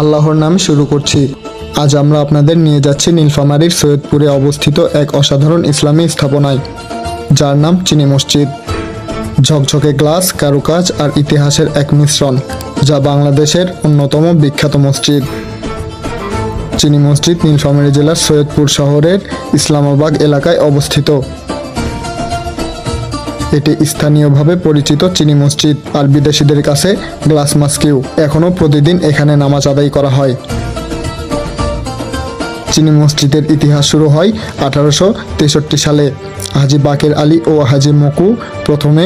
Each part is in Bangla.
আল্লাহর নামে শুরু করছি। আজ আমরা আপনাদের নিয়ে যাচ্ছি নীলফামারীর সৈয়দপুরে অবস্থিত এক অসাধারণ ইসলামী স্থাপনায়, যার নাম চিনি মসজিদ। ঝকঝকে গ্লাস, কারুকাজ আর ইতিহাসের এক মিশ্রণ, যা বাংলাদেশের অন্যতম বিখ্যাত মসজিদ। চিনি মসজিদ নীলফামারী জেলার সৈয়দপুর শহরের ইসলামাবাদ এলাকায় অবস্থিত। এটি স্থানীয়ভাবে পরিচিত চিনি মসজিদ আর বিদেশিদের কাছে গ্লাস মাস্কিউ। এখনও প্রতিদিন এখানে নামাজ আদায় করা হয়। চিনি মসজিদের ইতিহাস শুরু হয় আঠারোশো তেষট্টি সালে। হাজি বাকের আলী ও হাজি মকু প্রথমে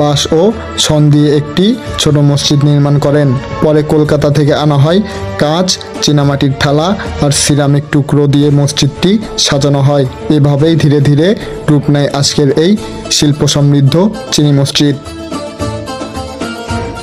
বাঁশ ও সন দিয়ে একটি ছোট মসজিদ নির্মাণ করেন। পরে কলকাতা থেকে আনা হয় কাঁচ, চীনামাটির থালা আর সিরামিক টুকরো দিয়ে মসজিদটি সাজানো হয়। এভাবেই ধীরে ধীরে রূপ নেয় আজকের এই শিল্প সমৃদ্ধ চিনি মসজিদ।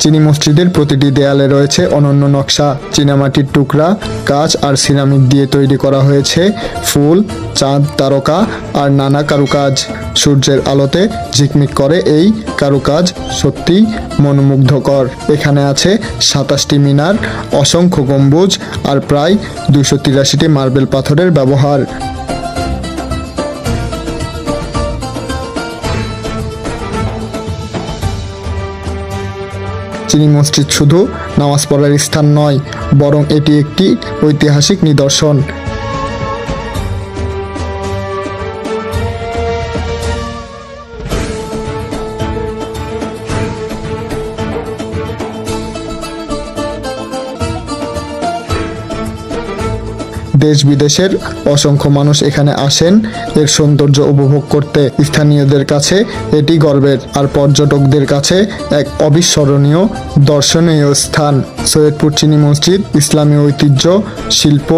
চিনি মসজিদের প্রতিটি দেয়ালে রয়েছে অনন্য নকশা। চীনামাটির টুকরা, কাঁচ আর সিরামিক দিয়ে তৈরি করা হয়েছে ফুল, চাঁদ, তারকা আর নানা কারুকাজ। সূর্যের আলোতে ঝিকমিক করে এই কারুকাজ সত্যি মনোমুগ্ধকর। এখানে আছে সাতাশটি মিনার, অসংখ্য গম্বুজ আর প্রায় দুশো তিরাশিটি মার্বেল পাথরের ব্যবহার। চিনি মসজিদ শুধু নামাজ পড়ার স্থান নয় বরং এটি একটি ঐতিহাসিক নিদর্শন। দেশ বিদেশের অসংখ্য মানুষ এখানে আসেন। এর সৌন্দর্য উপভোগ করতে স্থানীয়দের কাছে এটি গর্বের। আর পর্যটকদের কাছে এক অবিস্মরণীয়, দর্শনীয় স্থান। সৈয়দপুর চিনি মসজিদ, ইসলামী ঐতিহ্য, শিল্প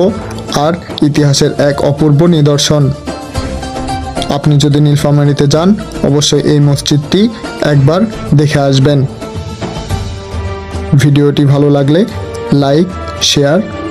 আর ইতিহাসের এক অপূর্ব নিদর্শন। আপনি যদি নীলফামারীতে যান, অবশ্যই এই মসজিদটি একবার দেখে আসবেন। ভিডিওটি ভালো লাগলে লাইক, শেয়ার